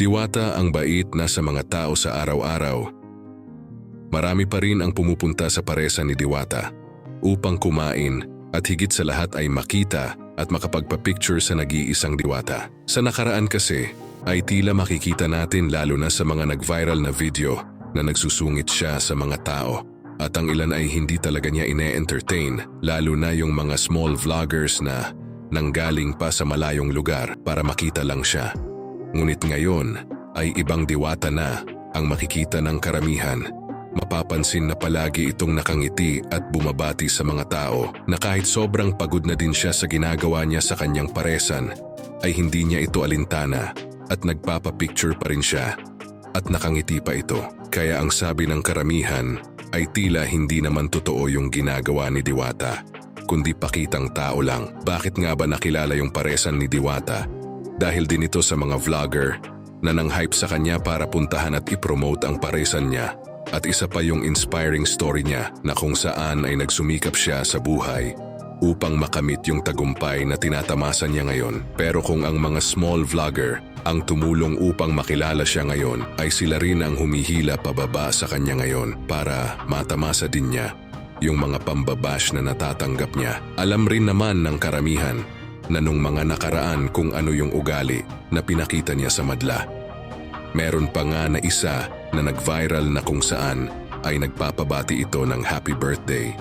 Diwata ang bait na sa mga tao sa araw-araw. Marami pa rin ang pumupunta sa paresa ni Diwata upang kumain at higit sa lahat ay makita at makapagpa-picture sa nag-iisang Diwata. Sa nakaraan kasi ay tila makikita natin lalo na sa mga nag-viral na video na nagsusungit siya sa mga tao at ang ilan ay hindi talaga niya ine-entertain lalo na yung mga small vloggers na nanggaling pa sa malayong lugar para makita lang siya. Ngunit ngayon ay ibang diwata na ang makikita ng karamihan. Mapapansin na palagi itong nakangiti at bumabati sa mga tao na kahit sobrang pagod na din siya sa ginagawa niya sa kanyang paresan, ay hindi niya ito alintana at nagpapapicture pa rin siya. At nakangiti pa ito. Kaya ang sabi ng karamihan ay tila hindi naman totoo yung ginagawa ni Diwata, kundi pakitang tao lang. Bakit nga ba nakilala yung paresan ni Diwata? Dahil din ito sa mga vlogger na nang-hype sa kanya para puntahan at ipromote ang paresan niya. At isa pa yung inspiring story niya na kung saan ay nagsumikap siya sa buhay upang makamit yung tagumpay na tinatamasan niya ngayon. Pero kung ang mga small vlogger ang tumulong upang makilala siya ngayon, ay sila rin ang humihila pababa sa kanya ngayon para matamasa din niya yung mga pambabash na natatanggap niya. Alam rin naman ng karamihan na nung mga nakaraan kung ano yung ugali na pinakita niya sa madla. Meron pa nga na isa na nag-viral na kung saan ay nagpapabati ito ng happy birthday.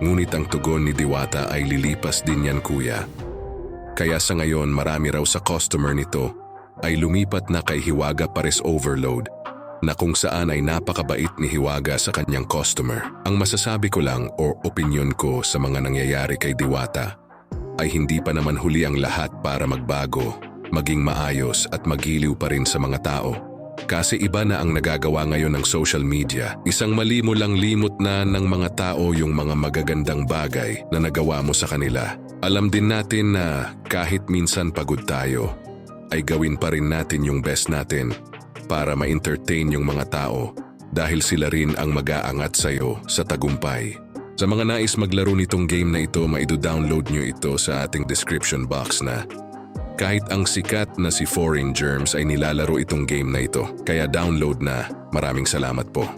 Ngunit ang tugon ni Diwata ay lilipas din yan kuya. Kaya sa ngayon marami raw sa customer nito ay lumipat na kay Hiwaga Pares Overload na kung saan ay napakabait ni Hiwaga sa kanyang customer. Ang masasabi ko lang o opinion ko sa mga nangyayari kay Diwata ay hindi pa naman huli ang lahat para magbago, maging maayos at magiliw pa rin sa mga tao. Kasi iba na ang nagagawa ngayon ng social media. Isang mali mo lang limot na ng mga tao yung mga magagandang bagay na nagawa mo sa kanila. Alam din natin na kahit minsan pagod tayo, ay gawin pa rin natin yung best natin para ma-entertain yung mga tao dahil sila rin ang mag-aangat sa'yo sa tagumpay. Sa mga nais maglaro nitong game na ito, maido-download nyo ito sa ating description box na kahit ang sikat na si Foreign Germs ay nilalaro itong game na ito. Kaya download na. Maraming salamat po.